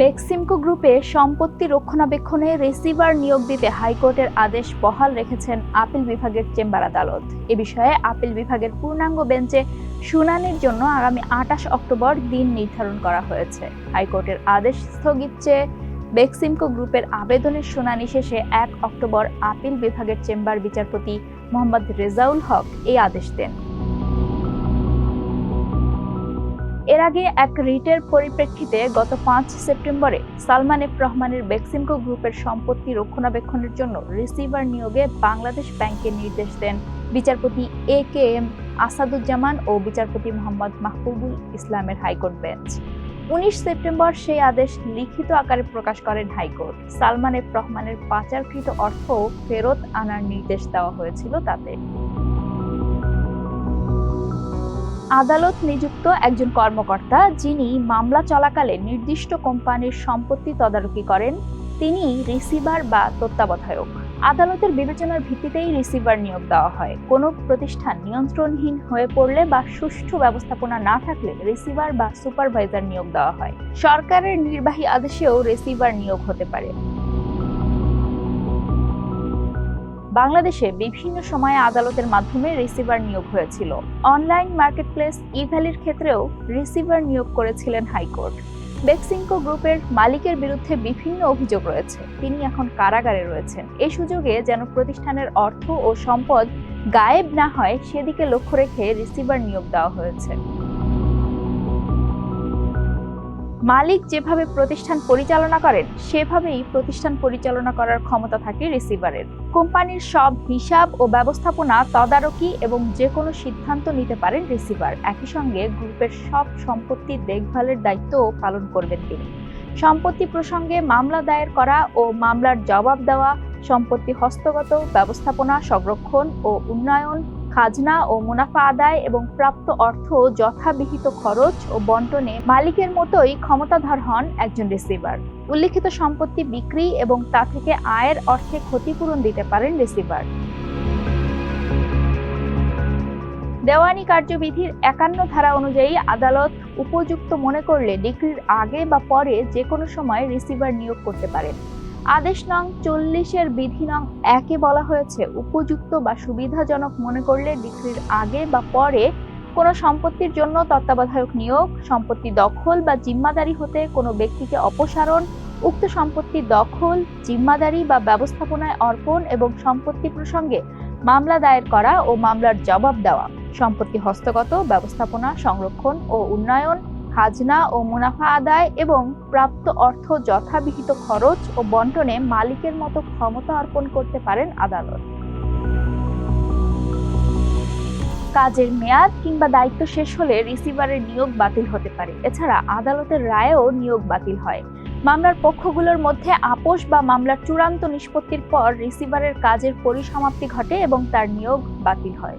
বেক্সিমকো গ্রুপে সম্পত্তি রক্ষণাবেক্ষণে রিসিভার নিয়োগ দিতে হাইকোর্টের আদেশ বহাল রেখেছেন আপিল বিভাগের চেম্বার আদালত। এ বিষয়ে আপিল বিভাগের পূর্ণাঙ্গ বেঞ্চে শুনানির জন্য আগামী আটাশ অক্টোবর দিন নির্ধারণ করা হয়েছে। হাইকোর্টের আদেশ স্থগিত চেয়ে বেক্সিমকো গ্রুপের আবেদনের শুনানি শেষে এক অক্টোবর আপিল বিভাগের চেম্বার বিচারপতি মোহাম্মদ রেজাউল হক এই আদেশ দেন। এর আগে এক রিটের পরিপ্রেক্ষিতে গত পাঁচ সেপ্টেম্বরে সালমান এফ রহমানের বেক্সিমকো গ্রুপের সম্পত্তি রক্ষণাবেক্ষণের জন্য রিসিভার নিয়োগে বাংলাদেশ ব্যাংকে নির্দেশ দেন বিচারপতি এ কে এম আসাদুজ্জামান ও বিচারপতি মোহাম্মদ মাহবুবুল ইসলামের হাইকোর্ট বেঞ্চ। উনিশ সেপ্টেম্বর সেই আদেশ লিখিত আকারে প্রকাশ করেন হাইকোর্ট। সালমান এফ রহমানের পাচারকৃত অর্থ ফেরত আনার নির্দেশ দেওয়া হয়েছিল তাতে। আদালত নিযুক্ত একজন কর্মকর্তা যিনি মামলা চলাকালে নির্দিষ্ট কোম্পানির সম্পত্তি তদারকি করেন, তিনি রিসিভার বা তত্ত্বাবধায়ক। আদালতের বিবেচনার ভিত্তিতেই রিসিভার নিয়োগ দেওয়া হয়। কোনো প্রতিষ্ঠান নিয়ন্ত্রণহীন হয়ে পড়লে বা সুষ্ঠু ব্যবস্থাপনা না থাকলে রিসিভার বা সুপারভাইজার নিয়োগ দেওয়া হয়। সরকারের নির্বাহী আদেশেও রিসিভার নিয়োগ হতে পারে। বাংলাদেশে বিভিন্ন সময়ে আদালতের মাধ্যমে রিসিভার নিয়োগ হয়েছিল। অনলাইন মার্কেটপ্লেস ইভ্যালির ক্ষেত্রেও রিসিভার নিয়োগ করেছিলেন হাইকোর্ট। বেক্সিংকো গ্রুপের মালিকের বিরুদ্ধে বিভিন্ন অভিযোগ রয়েছে। তিনি এখন কারাগারে রয়েছেন। এই সুযোগে যেন প্রতিষ্ঠানের অর্থ ও সম্পদ গায়েব না হয়, সেদিকে লক্ষ্য রেখে রিসিভার নিয়োগ দেওয়া হয়েছে। মালিক যেভাবে প্রতিষ্ঠান পরিচালনা করেন, সেভাবেই প্রতিষ্ঠান পরিচালনা করার ক্ষমতা থাকে রিসিভারের। কোম্পানির সব হিসাব ও ব্যবস্থাপনা তদারকি এবং যে কোনো সিদ্ধান্ত নিতে পারেন রিসিভার। একই সঙ্গে গ্রুপের সব সম্পত্তি দেখভালের দায়িত্বও পালন করবেন তিনি। সম্পত্তি প্রসঙ্গে মামলা দায়ের করা ও মামলার জবাব দেওয়া, সম্পত্তি হস্তগত, ব্যবস্থাপনা, সংরক্ষণ ও উন্নয়ন খাজনা ও মুনাফা আদায় এবং প্রাপ্ত অর্থ, যথাবিহিত খরচ ও বন্টনে মালিকের মতোই ক্ষমতাধর হন একজন রিসিভার। উল্লিখিত সম্পত্তি বিক্রি এবং তা থেকে আয়ের অর্থে ক্ষতিপূরণ দিতে পারেন রিসিভার। দেওয়ানি কার্যবিধির একান্ন ধারা অনুযায়ী আদালত উপযুক্ত মনে করলে ডিগ্রির আগে বা পরে যে কোনো সময় রিসিভার নিয়োগ করতে পারেন। আদেশ নং চল্লিশের বিধি নং একে বলা হয়েছে, উপযুক্ত বা সুবিধাজনক মনে করলে বিক্রির আগে বা পরে কোনো সম্পত্তির জন্য তত্ত্বাবধায়ক নিয়োগ, সম্পত্তি দখল বা জিম্মাদারি হতে কোনো ব্যক্তিকে অপসারণ, উক্ত সম্পত্তি দখল, জিম্মাদারি বা ব্যবস্থাপনায় অর্পণ এবং সম্পত্তি প্রসঙ্গে মামলা দায়ের করা ও মামলার জবাব দেওয়া, সম্পত্তি হস্তগত, ব্যবস্থাপনা, সংরক্ষণ ও উন্নয়ন খাজনা ও মুনাফা আদায় এবং প্রাপ্ত অর্থ যথাবিহিত খরচ ও বন্টনে মালিকের মতো ক্ষমতা অর্পণ করতে পারেন আদালত। কাজের মেয়াদ কিংবা দায়িত্ব শেষ হলে রিসিভারের নিয়োগ বাতিল হতে পারে। এছাড়া আদালতের রায়েও নিয়োগ বাতিল হয়। মামলার পক্ষগুলোর মধ্যে আপোষ বা মামলার চূড়ান্ত নিষ্পত্তির পর রিসিভারের কাজের পরিসমাপ্তি ঘটে এবং তার নিয়োগ বাতিল হয়।